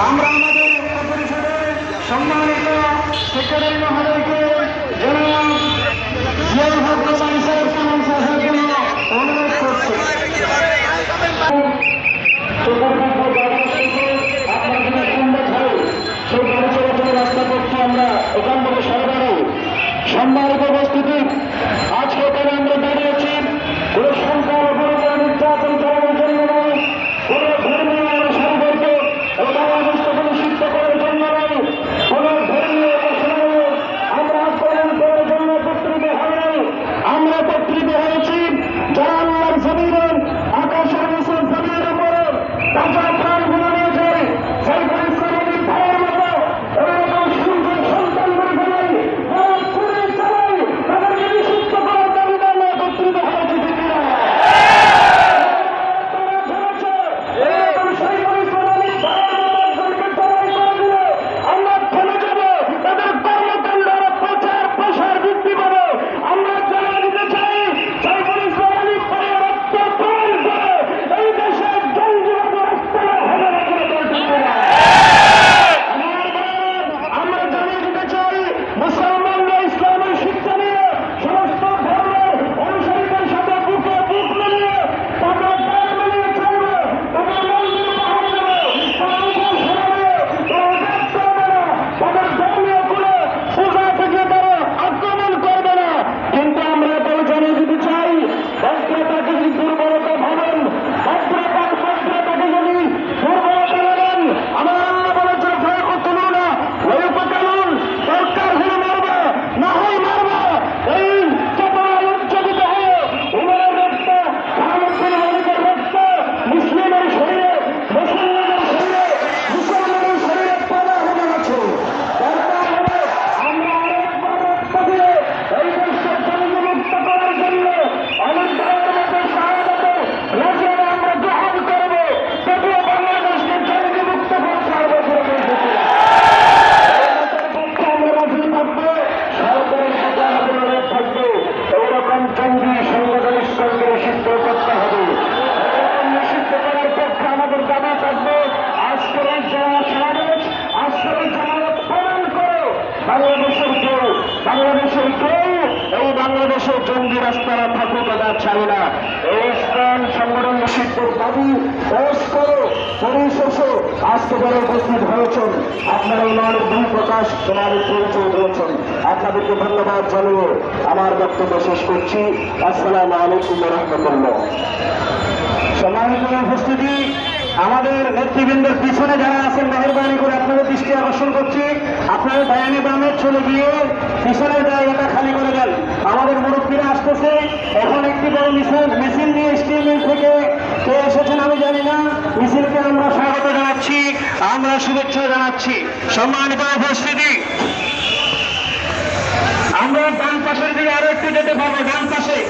சாம்பிராணி রাস্তারা থাকুক গাছ ছাড়ে না। এই ইসলাম সংগঠন নাসিবপুর দাবি। পোস্ট করো পরিশেষে আজকে যারা উপস্থিত হয়েছেন। আপনারা ওনার দুই প্রকাশ তোমার পরিচয় দিয়েছেন। আপনাদেরকে ধন্যবাদ জানিয়ে আমার বক্তব্য শেষ করছি। আসসালামু আলাইকুম রহমতুল্লাহ। সমাজ উপস্থিতি আমাদের নেতৃবৃন্দের পিছনে যারা আছেন, মেহরবানি করে আপনাদের দৃষ্টি আকর্ষণ করছি। আপনারা ডায়ানে বামে চলে গিয়ে পিছনের জায়গাটা খালি করে দেন। আমাদের মুরব্বীরা আসতেছে। এখন একটি বড় মিশন মেশিন নিয়ে স্টিল মিল থেকে কে এসেছেন আমি জানি না। মিছিলকে আমরা স্বাগত জানাচ্ছি, আমরা শুভেচ্ছা জানাচ্ছি। সম্মানিত উপস্থিতি। আমরা ডান পাশের দিকে আরও একটু যেতে পারব, ডান পাশে।